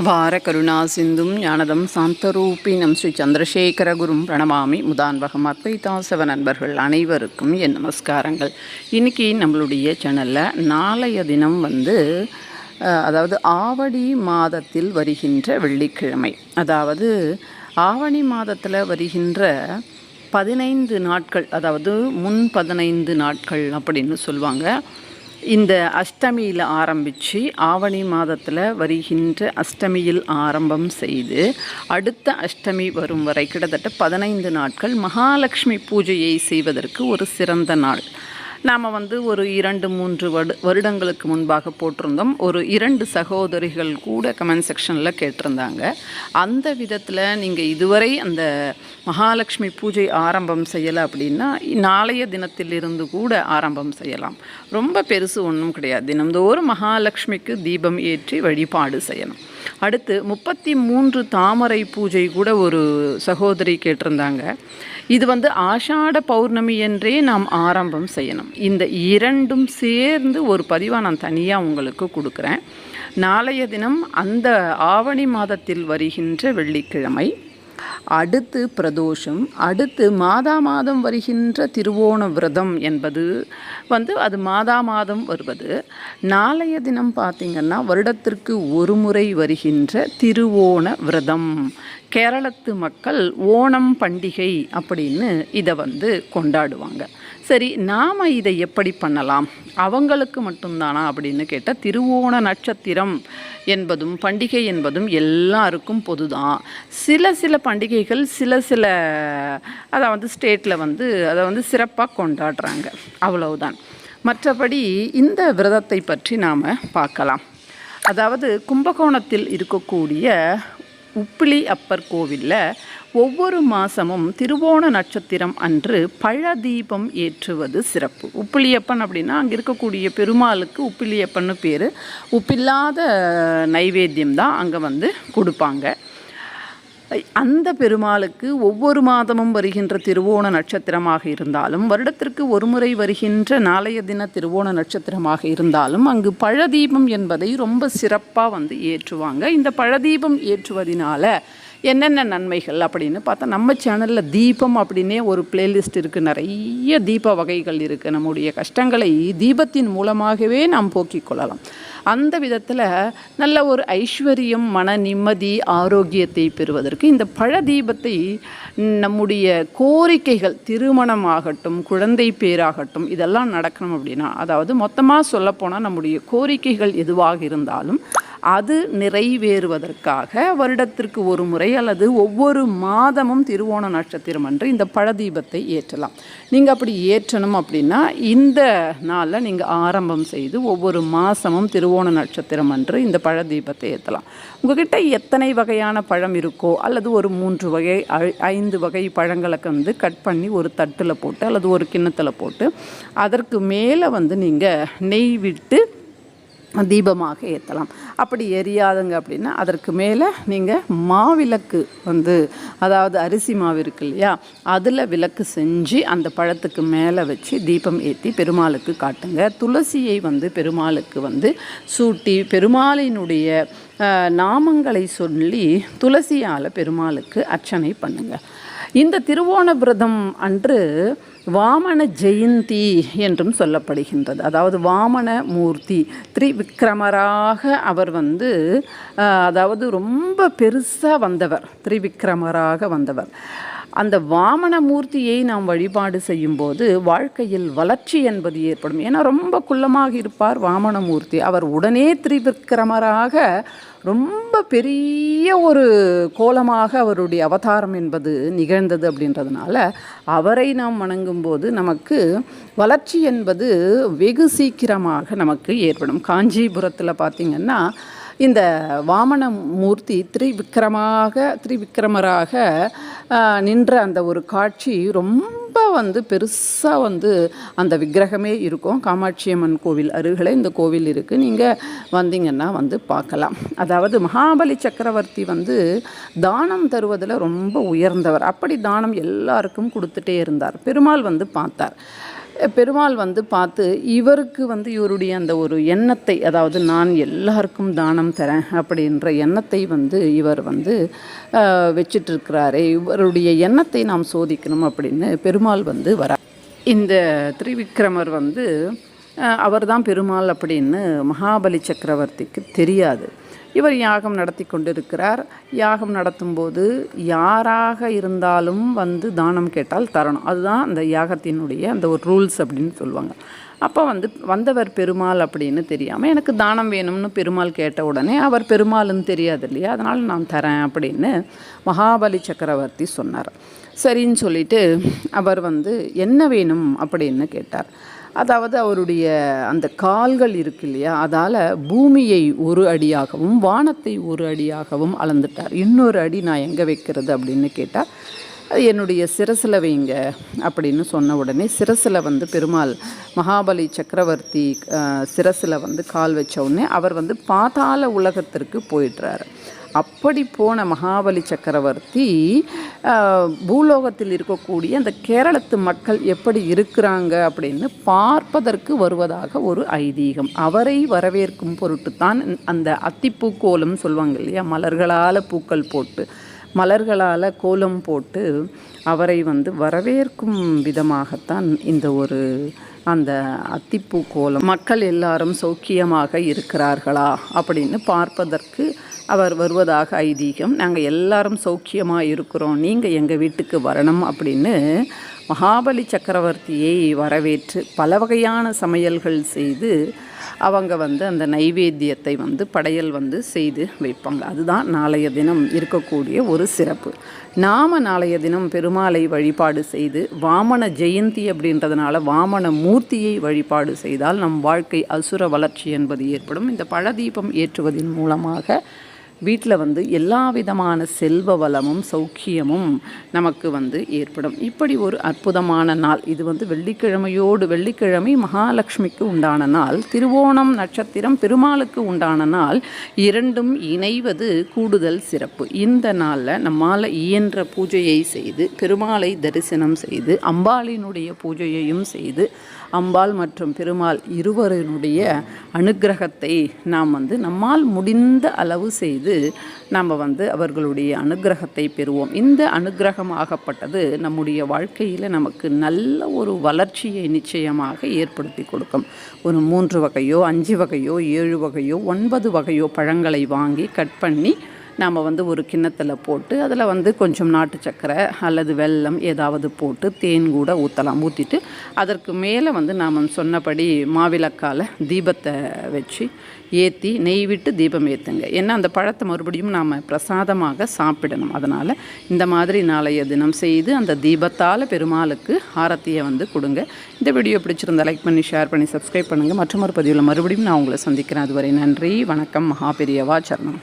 அபார கருணா சிந்தும் ஞானதம் சாந்தரூபினம் ஸ்ரீ சந்திரசேகர குரும் பிரணமாமி முதான்பகம் அத்வைதாசவ நண்பர்கள் அனைவருக்கும் என் நமஸ்காரங்கள். இன்றைக்கி நம்மளுடைய சேனலில் நாளைய தினம் வந்து அதாவது ஆவடி மாதத்தில் வருகின்ற வெள்ளிக்கிழமை. அதாவது ஆவணி மாதத்தில் வருகின்ற பதினைந்து நாட்கள் அதாவது முன் பதினைந்து நாட்கள் அப்படின்னு சொல்லுவாங்க. இந்த அஷ்டமியில் ஆரம்பித்து ஆவணி மாதத்தில் வருகின்ற அஷ்டமியில் ஆரம்பம் செய்து அடுத்த அஷ்டமி வரும் வரை கிட்டத்தட்ட பதினைந்து நாட்கள் மகாலட்சுமி பூஜையை செய்வதற்கு ஒரு சிறந்த நாள். நாம் வந்து ஒரு இரண்டு மூன்று வடு வருடங்களுக்கு முன்பாக போட்டிருந்தோம். ஒரு இரண்டு சகோதரிகள் கூட கமெண்ட் செக்ஷனில் கேட்டிருந்தாங்க. அந்த விதத்தில் நீங்கள் இதுவரை அந்த மகாலட்சுமி பூஜை ஆரம்பம் செய்யலை அப்படின்னா நாளைய தினத்திலிருந்து கூட ஆரம்பம் செய்யலாம். ரொம்ப பெருசு ஒன்றும் கிடையாது. தினந்தோறும் மகாலட்சுமிக்கு தீபம் ஏற்றி வழிபாடு செய்யணும். அடுத்து முப்பத்தி மூன்று தாமரை பூஜை கூட ஒரு சகோதரி கேட்டிருந்தாங்க. இது வந்து ஆஷாட பௌர்ணமி என்றே நாம் ஆரம்பம் செய்யணும். இந்த இரண்டும் சேர்ந்து ஒரு பதிவாக நான் தனியாக உங்களுக்கு கொடுக்குறேன். நாளைய தினம் அந்த ஆவணி மாதத்தில் வருகின்ற வெள்ளிக்கிழமை. அடுத்து பிரதோஷம் அடுத்து மாதா மாதம் வருகின்ற திருவோண விரதம் என்பது வந்து அது மாதா மாதம் வருவது. நாளைய தினம் பார்த்திங்கன்னா வருடத்திற்கு ஒரு முறை வருகின்ற திருவோண விரதம். கேரளத்து மக்கள் ஓணம் பண்டிகை அப்படின்னு இதை வந்து கொண்டாடுவாங்க. சரி நாம் இதை எப்படி பண்ணலாம்? அவங்களுக்கு மட்டும்தானா அப்படின்னு கேட்டால் திருவோண நட்சத்திரம் என்பதும் பண்டிகை என்பதும் எல்லாருக்கும் பொதுதான். சில சில பண்டிகைகள் சில சில அதை வந்து ஸ்டேட்டில் வந்து அதை வந்து சிறப்பாக கொண்டாடுறாங்க. அவ்வளவுதான். மற்றபடி இந்த விரதத்தை பற்றி நாம் பார்க்கலாம். அதாவது கும்பகோணத்தில் இருக்கக்கூடிய உப்பிலி அப்பர் கோவிலில் ஒவ்வொரு மாதமும் திருவோண நட்சத்திரம் அன்று பழ தீபம் ஏற்றுவது சிறப்பு. உப்பிலியப்பன் அப்படின்னா அங்கே இருக்கக்கூடிய பெருமாளுக்கு உப்பிலியப்பன்னு பேர். உப்பில்லாத நைவேத்தியம் தான் அங்கே வந்து கொடுப்பாங்க. அந்த பெருமாளுக்கு ஒவ்வொரு மாதமும் வருகின்ற திருவோண நட்சத்திரமாக இருந்தாலும் வருடத்திற்கு ஒரு முறை வருகின்ற நாளைய தின திருவோண நட்சத்திரமாக இருந்தாலும் அங்கு பழதீபம் என்பதை ரொம்ப சிறப்பாக வந்து ஏற்றுவாங்க. இந்த பழதீபம் ஏற்றுவதினால என்னென்ன நன்மைகள் அப்படின்னு பார்த்தா நம்ம சேனலில் தீபம் அப்படின்னே ஒரு பிளேலிஸ்ட் இருக்குது நிறைய தீப வகைகள் இருக்குது நம்முடைய கஷ்டங்களை தீபத்தின் மூலமாகவே நாம் போக்கிக் கொள்ளலாம். அந்த விதத்தில் நல்ல ஒரு ஐஸ்வர்யம் மன நிம்மதி ஆரோக்கியத்தை பெறுவதற்கு இந்த பழ தீபத்தை நம்முடைய கோரிக்கைகள் திருமணம் ஆகட்டும் குழந்தை பேராகட்டும் இதெல்லாம் நடக்கணும் அப்படின்னா அதாவது மொத்தமாக சொல்லப்போனால் நம்முடைய கோரிக்கைகள் எதுவாக இருந்தாலும் அது நிறைவேறுவதற்காக வருடத்திற்கு ஒரு முறை அல்லது ஒவ்வொரு மாதமும் திருவோண நட்சத்திரம் அன்று இந்த பழதீபத்தை ஏற்றலாம். நீங்கள் அப்படி ஏற்றணும் அப்படின்னா இந்த நாளில் நீங்கள் ஆரம்பம் செய்து ஒவ்வொரு மாதமும் திருவோண நட்சத்திரம் அன்று இந்த பழதீபத்தை ஏற்றலாம். உங்ககிட்ட எத்தனை வகையான பழம் இருக்கோ அல்லது ஒரு மூன்று வகை ஐந்து வகை பழங்களுக்கு வந்து கட் பண்ணி ஒரு தட்டில் போட்டு அல்லது ஒரு கிண்ணத்தில் போட்டு அதற்கு மேலே வந்து நீங்கள் நெய் விட்டு தீபமாக ஏற்றலாம் அப்படி எரியாதுங்க அப்படின்னா அதற்கு மேலே நீங்கள் மாவிளக்கு வந்து அதாவது அரிசி மாவு இருக்கு இல்லையா? அதில் விளக்கு செஞ்சு அந்த பழத்துக்கு மேலே வச்சு தீபம் ஏற்றி பெருமாளுக்கு காட்டுங்க. துளசியை வந்து பெருமாளுக்கு வந்து சூட்டி பெருமாளினுடைய நாமங்களை சொல்லி துளசியால் பெருமாளுக்கு அர்ச்சனை பண்ணுங்கள் இந்த திருவோண விரதம் அன்று வாமன ஜெயந்தி என்றும் சொல்லப்படுகின்றது. அதாவது வாமன மூர்த்தி திரிவிக்ரமராக அவர் வந்து அதாவது ரொம்ப பெருசாக வந்தவர் திரிவிக்ரமராக வந்தவர். அந்த வாமன மூர்த்தியை நாம் வழிபாடு செய்யும்போது வாழ்க்கையில் வளர்ச்சி என்பது ஏற்படும். ஏன்னா ரொம்ப குள்ளமாக இருப்பார் வாமனமூர்த்தி அவர் உடனே திரிவிக்ரமராக ரொம்ப பெரிய ஒரு கோலமாக அவருடைய அவதாரம் என்பது நிகழ்ந்தது அப்படின்றதுனால அவரை நாம் வணங்கும்போது நமக்கு வளர்ச்சி என்பது வெகு சீக்கிரமாக நமக்கு ஏற்படும். காஞ்சிபுரத்தில் பார்த்திங்கன்னா இந்த வாமன மூர்த்தி திரிவிக்ரமாக திரிவிக்ரமராக நின்ற அந்த ஒரு காட்சி ரொம்ப வந்து பெருசாக வந்து அந்த விக்கிரகமே இருக்கும். காமாட்சி அம்மன் கோவில் அருகில் இந்த கோவில் இருக்குது நீங்கள் வந்தீங்கன்னா வந்து பார்க்கலாம். அதாவது மகாபலி சக்கரவர்த்தி வந்து தானம் தருவதில் ரொம்ப உயர்ந்தவர். அப்படி தானம் எல்லாருக்கும் கொடுத்துட்டே இருந்தார். பெருமாள் வந்து பார்த்தார். பெருமாள் வந்து பார்த்து இவருக்கு வந்து இவருடைய அந்த ஒரு எண்ணத்தை அதாவது நான் எல்லாருக்கும் தானம் தரேன் அப்படின்ற எண்ணத்தை வந்து இவர் வந்து வச்சிட்ருக்கிறாரே இவருடைய எண்ணத்தை நாம் சோதிக்கணும் அப்படின்னு பெருமாள் வந்து வரார் இந்த திரிவிக்ரமர் வந்து அவர் தான் பெருமாள் அப்படின்னு மகாபலி சக்கரவர்த்திக்கு தெரியாது. இவர் யாகம் நடத்தி கொண்டிருக்கிறார். யாகம் நடத்தும்போது யாராக இருந்தாலும் வந்து தானம் கேட்டால் தரணும். அதுதான் அந்த யாகத்தினுடைய அந்த ஒரு ரூல்ஸ் அப்படின்னு சொல்லுவாங்க. அப்போ வந்து வந்தவர் பெருமாள் அப்படின்னு தெரியாமல் எனக்கு தானம் வேணும்னு பெருமாள் கேட்ட உடனே அவர் பெருமாள்னு தெரியாது இல்லையா? அதனால் நான் தரேன் அப்படின்னு மகாபலி சக்கரவர்த்தி சொன்னார். சரின்னு சொல்லிட்டு அவர் வந்து என்ன வேணும் அப்படின்னு கேட்டார். அதாவது அவருடைய அந்த கால்கள் இருக்கு இல்லையா? அதால் பூமியை ஒரு அடியாகவும் வானத்தை ஒரு அடியாகவும் அளந்துட்டார். இன்னொரு அடி நான் எங்கே வைக்கிறது அப்படின்னு கேட்டால் என்னுடைய சிரசில் வைங்க அப்படின்னு சொன்ன உடனே சிரசில் வந்து பெருமாள் மகாபலி சக்கரவர்த்தி சிரசில் வந்து கால் வச்ச உடனே அவர் வந்து பாதாள உலகத்திற்கு போயிடுறாரு. அப்படி போன மகாபலி சக்கரவர்த்தி பூலோகத்தில் இருக்கக்கூடிய அந்த கேரளத்து மக்கள் எப்படி இருக்கிறாங்க அப்படின்னு பார்ப்பதற்கு வருவதாக ஒரு ஐதீகம். அவரை வரவேற்கும் பொருட்டு தான் அந்த அத்திப்பூ கோலம் சொல்லுவாங்க இல்லையா? மலர்களால் பூக்கள் போட்டு மலர்களால் கோலம் போட்டு அவரை வந்து வரவேற்கும் விதமாகத்தான் இந்த ஒரு அந்த அத்திப்பூ கோலம். மக்கள் எல்லாரும் சௌக்கியமாக இருக்கிறார்களா அப்படின்னு பார்ப்பதற்கு அவர் வருவதாக ஐதீகம். நாங்கள் எல்லாரும் சௌக்கியமாக இருக்கிறோம். நீங்கள் எங்கள் வீட்டுக்கு வரணும் அப்படின்னு மகாபலி சக்கரவர்த்தியை வரவேற்று பல வகையான சமையல்கள் செய்து அவங்க வந்து அந்த நைவேத்தியத்தை வந்து படையல் வந்து செய்து வைப்பாங்க. அதுதான் நாளைய தினம் இருக்கக்கூடிய ஒரு சிறப்பு. நாம் நாளைய தினம் பெருமாளை வழிபாடு செய்து வாமன ஜெயந்தி அப்படின்றதுனால வாமன மூர்த்தியை வழிபாடு செய்தால் நம் வாழ்க்கை அசுர வளர்ச்சி என்பது ஏற்படும். இந்த பழதீபம் ஏற்றுவதன் மூலமாக வீட்டில் வந்து எல்லா விதமான செல்வ வளமும் சௌக்கியமும் நமக்கு வந்து ஏற்படும். இப்படி ஒரு அற்புதமான நாள் இது வந்து வெள்ளிக்கிழமையோடு வெள்ளிக்கிழமை மகாலட்சுமிக்கு உண்டான நாள் திருவோணம் நட்சத்திரம் பெருமாளுக்கு உண்டான நாள் இரண்டும் இணைவது கூடுதல் சிறப்பு. இந்த நாளில் நம்மால் இயன்ற பூஜையை செய்து பெருமாளை தரிசனம் செய்து அம்பாளினுடைய பூஜையையும் செய்து அம்பாள் மற்றும் பெருமாள் இருவரினுடைய அனுகிரகத்தை நாம் வந்து நம்மால் முடிந்த அளவு செய்து நாம் வந்து அவர்களுடைய அனுகிரகத்தை பெறுவோம். இந்த அனுகிரகமாகப்பட்டது நம்முடைய வாழ்க்கையில் நமக்கு நல்ல ஒரு வளர்ச்சியை நிச்சயமாக ஏற்படுத்தி கொடுக்கும். ஒரு மூன்று வகையோ அஞ்சு வகையோ ஏழு வகையோ ஒன்பது வகையோ பழங்களை வாங்கி கட் பண்ணி நாம் வந்து ஒரு கிண்ணத்தில் போட்டு அதில் வந்து கொஞ்சம் நாட்டு சக்கரை அல்லது வெல்லம் ஏதாவது போட்டு தேன் கூட ஊற்றலாம் ஊற்றிட்டு அதற்கு மேலே வந்து நாம் சொன்னபடி மாவிளக்கால் தீபத்தை வச்சு ஏற்றி நெய் விட்டு தீபம் ஏற்றுங்க ஏன்னா அந்த பழத்தை மறுபடியும் நாம் பிரசாதமாக சாப்பிடணும். அதனால் இந்த மாதிரி நாளைய தினம் செய்து அந்த தீபத்தால் பெருமாளுக்கு ஆரத்தியை வந்து கொடுங்க. இந்த வீடியோ பிடிச்சிருந்தால் லைக் பண்ணி ஷேர் பண்ணி சப்ஸ்கிரைப் பண்ணுங்கள் மற்றும் ஒரு பதிவில் மறுபடியும் நான் உங்களை சந்திக்கிறேன். அதுவரை நன்றி வணக்கம் மகாபெரியவா சரணம்.